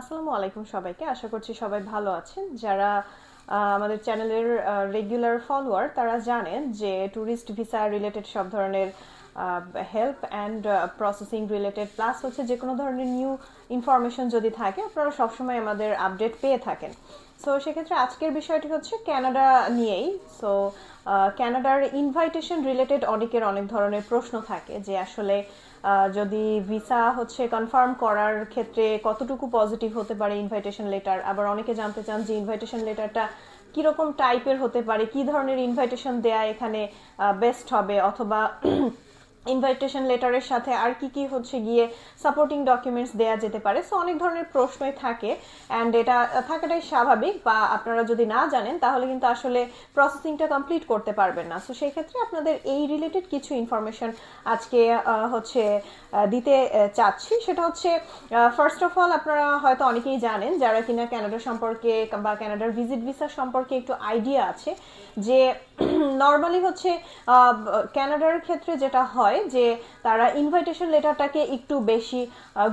আসসালামু আলাইকুম সবাইকে। আশা করছি সবাই ভালো আছেন। যারা আমাদের চ্যানেলের রেগুলার ফলোয়ার তারা জানেন যে ট্যুরিস্ট ভিসা রিলেটেড সব ধরনের help and processing related plus হচ্ছে যে কোনো ধরনের নিউ ইনফরমেশন যদি থাকে, আপনারা সবসময় আমাদের আপডেট পেয়ে থাকেন। সো সেক্ষেত্রে আজকের বিষয়টি হচ্ছে ক্যানাডা নিয়েই। সো ক্যানাডার ইনভাইটেশন রিলেটেড অনেকের অনেক ধরনের প্রশ্ন থাকে যে আসলে যদি ভিসা হচ্ছে কনফার্ম করার ক্ষেত্রে কতটুকু পজিটিভ হতে পারে ইনভাইটেশন লেটার আবার অনেকে জানতে চান যে ইনভাইটেশন লেটারটা কীরকম টাইপের হতে পারে, কি ধরনের ইনভাইটেশন দেয়া এখানে বেস্ট হবে? অথবা ইনভাইটেশন লেটারের সাথে আর কি কি হচ্ছে গিয়ে সাপোর্টিং ডকুমেন্টস দেয়া যেতে পারে। সো অনেক ধরনের প্রশ্নই থাকে অ্যান্ড এটা থাকাটাই স্বাভাবিক বা আপনারা যদি না জানেন, তাহলে কিন্তু আসলে প্রসেসিংটা কমপ্লিট করতে পারবেন না। সো সেই ক্ষেত্রে আপনাদের এই রিলেটেড কিছু ইনফরমেশন আজকে হচ্ছে দিতে চাচ্ছি। সেটা হচ্ছে ফার্স্ট অফ অল আপনারা হয়তো অনেকেই জানেন, যারা কিনা ক্যানাডা সম্পর্কে বা ক্যানাডার ভিজিট ভিসা সম্পর্কে একটু আইডিয়া আছে যে নর্মালি হচ্ছে ক্যানাডার ক্ষেত্রে যেটা হয় যে তারা ইনভাইটেশন লেটারটাকে একটু বেশি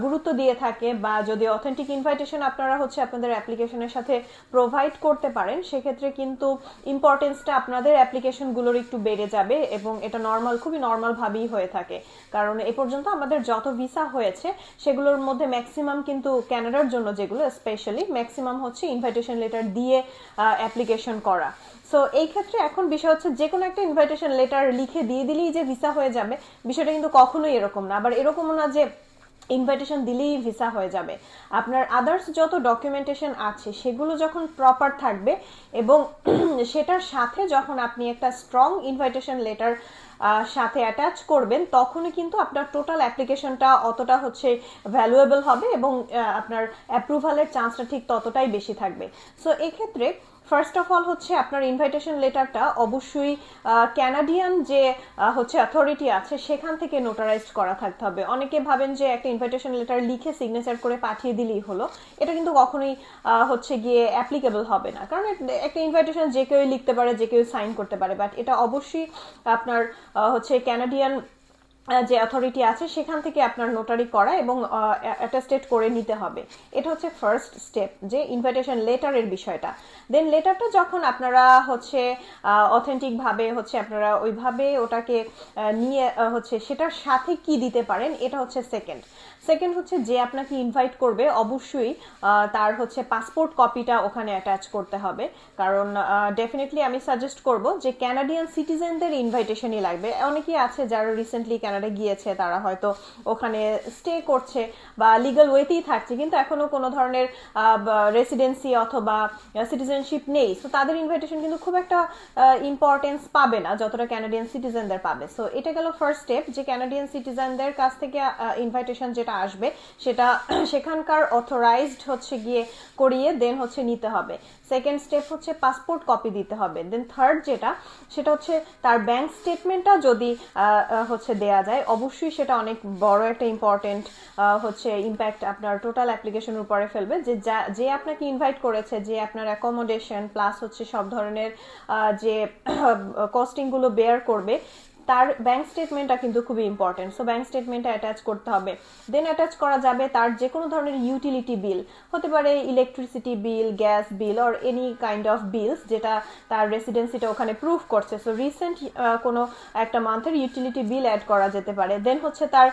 গুরুত্ব দিয়ে থাকে বা যদি অথেন্টিক ইনভাইটেশন আপনারা হচ্ছে আপনাদের অ্যাপ্লিকেশনের সাথে প্রোভাইড করতে পারেন, সেক্ষেত্রে কিন্তু ইম্পর্টেন্সটা আপনাদের অ্যাপ্লিকেশনগুলোর একটু বেড়ে যাবে এবং এটা নর্মাল খুবই নর্মাল ভাবেই হয়ে থাকে। কারণ এ পর্যন্ত আমাদের যত ভিসা হয়েছে, সেগুলোর মধ্যে ম্যাক্সিমাম কিন্তু ক্যানাডার জন্য যেগুলো স্পেশালি ম্যাক্সিমাম হচ্ছে ইনভাইটেশন লেটার দিয়ে অ্যাপ্লিকেশন করা। সো এই ক্ষেত্রে এখন বিষয় হচ্ছে যে কোনো একটা ইনভাইটেশন লেটার লিখে দিয়ে দিলেই যে ভিসা হয়ে যাবে বিষয়টা কিন্তু কখনোই এরকম না। আবার এরকমও না যে ইনভাইটেশন দিলেই ভিসা হয়ে যাবে। আপনার আদার্স যত ডকুমেন্টেশন আছে, সেগুলো যখন প্রপার থাকবে এবং সেটার সাথে যখন আপনি একটা স্ট্রং ইনভাইটেশন লেটার সাথে অ্যাটাচ করবেন, তখনই কিন্তু আপনার টোটাল অ্যাপ্লিকেশনটা অতটা হচ্ছে ভ্যালুয়েবল হবে এবং আপনার অ্যাপ্রুভালের চান্সটা ঠিক ততটাই বেশি থাকবে। সো এক্ষেত্রে ফার্স্ট অফ অল হচ্ছে আপনার ইনভাইটেশন লেটারটা অবশ্যই ক্যানাডিয়ান যে হচ্ছে অথরিটি আছে সেখান থেকে নোটারাইজড করা থাকতে হবে। অনেকে ভাবেন যে একটা ইনভাইটেশন লেটার লিখে সিগনেচার করে পাঠিয়ে দিলেই হলো। এটা কিন্তু কখনোই হচ্ছে গিয়ে অ্যাপ্লিকেবল হবে না। কারণ একটা ইনভাইটেশন যে কেউ লিখতে পারে, যে কেউ সাইন করতে পারে। বাট এটা অবশ্যই আপনার হচ্ছে ক্যানাডিয়ান যে অথরিটি আছে, সেখান থেকে আপনার নোটারি করা এবং অ্যাটাস্টেড করে নিতে হবে। এটা হচ্ছে ফার্স্ট স্টেপ যে ইনভাইটেশন লেটারের বিষয়টা। দেন লেটারটা যখন আপনারা হচ্ছে অথেন্টিকভাবে হচ্ছে আপনারা ওইভাবে ওটাকে নিয়ে হচ্ছে সেটার সাথে কি দিতে পারেন, এটা হচ্ছে সেকেন্ড সেকেন্ড হচ্ছে যে আপনাকে ইনভাইট করবে, অবশ্যই তার হচ্ছে পাসপোর্ট কপিটা ওখানে অ্যাটাচ করতে হবে। কারণ ডেফিনেটলি আমি সাজেস্ট করব যে ক্যানাডিয়ান সিটিজেনদের ইনভাইটেশনই লাগবে। অনেকেই আছে যারা রিসেন্টলি ক্যানাডা গিয়েছে, তারা হয়তো ওখানে স্টে করছে বা লিগাল ওয়েতেই থাকছে, কিন্তু এখনও কোনো ধরনের রেসিডেন্সি অথবা সিটিজেনশিপ নেই। তো তাদের ইনভাইটেশন কিন্তু খুব একটা ইম্পর্টেন্স পাবে না, যতটা ক্যানাডিয়ান সিটিজেনদের পাবে। সো এটা গেল ফার্স্ট স্টেপ যে ক্যানাডিয়ান সিটিজেনদের কাছ থেকে ইনভাইটেশন যেটা আসবে, সেটা সেখানকার অথরাইজড হচ্ছে গিয়ে করিয়ে দেন হচ্ছে নিতে হবে। সেকেন্ড স্টেপ হচ্ছে পাসপোর্ট কপি দিতে হবে। দেন থার্ড যেটা, সেটা হচ্ছে তার ব্যাংক স্টেটমেন্টটা যদি হচ্ছে দেয়া যায়। অবশ্যই সেটা অনেক বড় একটা ইম্পর্টেন্ট হচ্ছে ইম্প্যাক্ট আপনার টোটাল অ্যাপ্লিকেশনের উপরে ফেলবে। যে যা, যে আপনাকে ইনভাইট করেছে, যে আপনার অ্যাকোমোডেশন প্লাস হচ্ছে সব ধরনের যে কস্টিংগুলো বেয়ার করবে তার ব্যাংক স্টেটমেন্টটা কিন্তু খুবই ইম্পর্টেন্ট সো ব্যাংক স্টেটমেন্টটা অ্যাটাচ করতে হবে। দেন অ্যাটাচ করা যাবে তার যে কোনো ধরনের ইউটিলিটি বিল হতে পারে electricity bill gas bill or any kind of bills যেটা তার রেসিডেন্সিটা ওখানে প্রুফ করছে। সো রিসেন্ট কোনো একটা মান্থের ইউটিলিটি বিল অ্যাড করা যেতে পারে। দেন হচ্ছে তার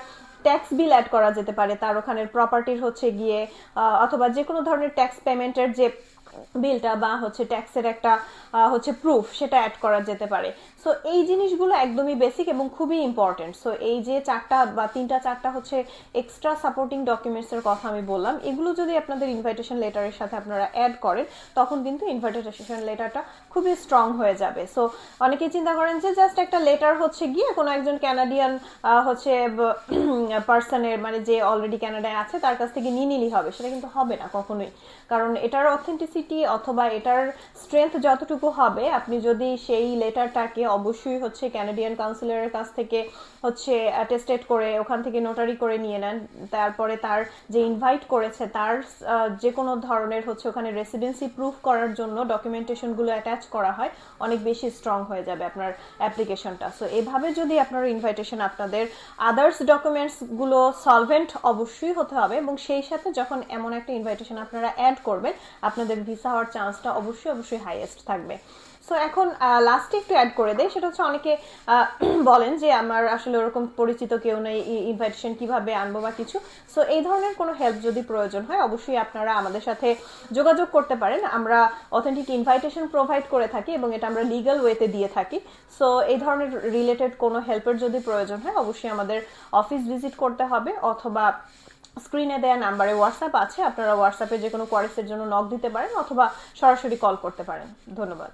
ট্যাক্স বিল অ্যাড করা যেতে পারে। তার ওখানের প্রপার্টির হচ্ছে গিয়ে অথবা যে কোনো ধরনের ট্যাক্স পেমেন্টের যে বিলটা বা হচ্ছে ট্যাক্সের একটা হচ্ছে প্রুফ সেটা অ্যাড করা যেতে পারে। সো এই জিনিসগুলো একদমই বেসিক এবং খুবই ইম্পর্টেন্ট সো এই যে চারটা বা তিনটা, চারটা হচ্ছে এক্সট্রা সাপোর্টিং ডকুমেন্টসের কথা আমি বললাম, এগুলো যদি আপনাদের ইনভাইটেশন লেটারের সাথে আপনারা অ্যাড করেন, তখন কিন্তু ইনভাইটেশন লেটারটা খুবই স্ট্রং হয়ে যাবে। সো অনেকেই চিন্তা করেন যে জাস্ট একটা লেটার হচ্ছে গিয়ে কোনো একজন ক্যানাডিয়ান হচ্ছে পার্সনের মানে যে অলরেডি ক্যানাডায় আছে, তার কাছ থেকে নিয়ে নিলেই হবে। সেটা কিন্তু হবে না কখনোই। কারণ এটার অথেন্টিসিটি কোয়ান্টিটি অথবা এটার স্ট্রেংথ যতটুকু হবে, আপনি যদি সেই লেটারটাকে অবশ্যই হচ্ছে ক্যানাডিয়ান কাউন্সিলরের কাছ থেকে হচ্ছে অ্যাটেস্টেড করে, ওখান থেকে নোটারি করে নিয়ে নেন। তারপরে তার যে ইনভাইট করেছে, তার যে কোনো ধরনের হচ্ছে ওখানে রেসিডেন্সি প্রুফ করার জন্য ডকুমেন্টেশনগুলো অ্যাটাচ করা হয়, অনেক বেশি স্ট্রং হয়ে যাবে আপনার অ্যাপ্লিকেশনটা সো এভাবে যদি আপনার ইনভাইটেশন আপনাদের আদার্স ডকুমেন্টসগুলো সলভেন্ট অবশ্যই হতে হবে এবং সেই সাথে যখন এমন একটা ইনভাইটেশন আপনারা অ্যাড করবেন, আপনাদের ভিসা হওয়ার চান্সটা অবশ্যই অবশ্যই হাইয়েস্ট থাকবে। সো এখন লাস্টে একটু অ্যাড করে দেয় সেটা হচ্ছে অনেকে বলেন যে আমার আসলে ওরকম পরিচিত কেউ নেই ইনভাইটেশন কীভাবে আনব বা কিছু। সো এই ধরনের কোনো হেল্প যদি প্রয়োজন হয়, অবশ্যই আপনারা আমাদের সাথে যোগাযোগ করতে পারেন। আমরা অথেন্টিক ইনভাইটেশন প্রোভাইড করে থাকি এবং এটা আমরা লিগ্যাল ওয়েতে দিয়ে থাকি। সো এই ধরনের রিলেটেড কোনো হেল্পের যদি প্রয়োজন হয়, অবশ্যই আমাদের অফিস ভিজিট করতে হবে অথবা স্ক্রিনে দেওয়া নাম্বারে হোয়াটসঅ্যাপ আছে, আপনারা হোয়াটসঅ্যাপে যে কোনো কোয়ারিসের জন্য নক দিতে পারেন অথবা সরাসরি কল করতে পারেন। ধন্যবাদ।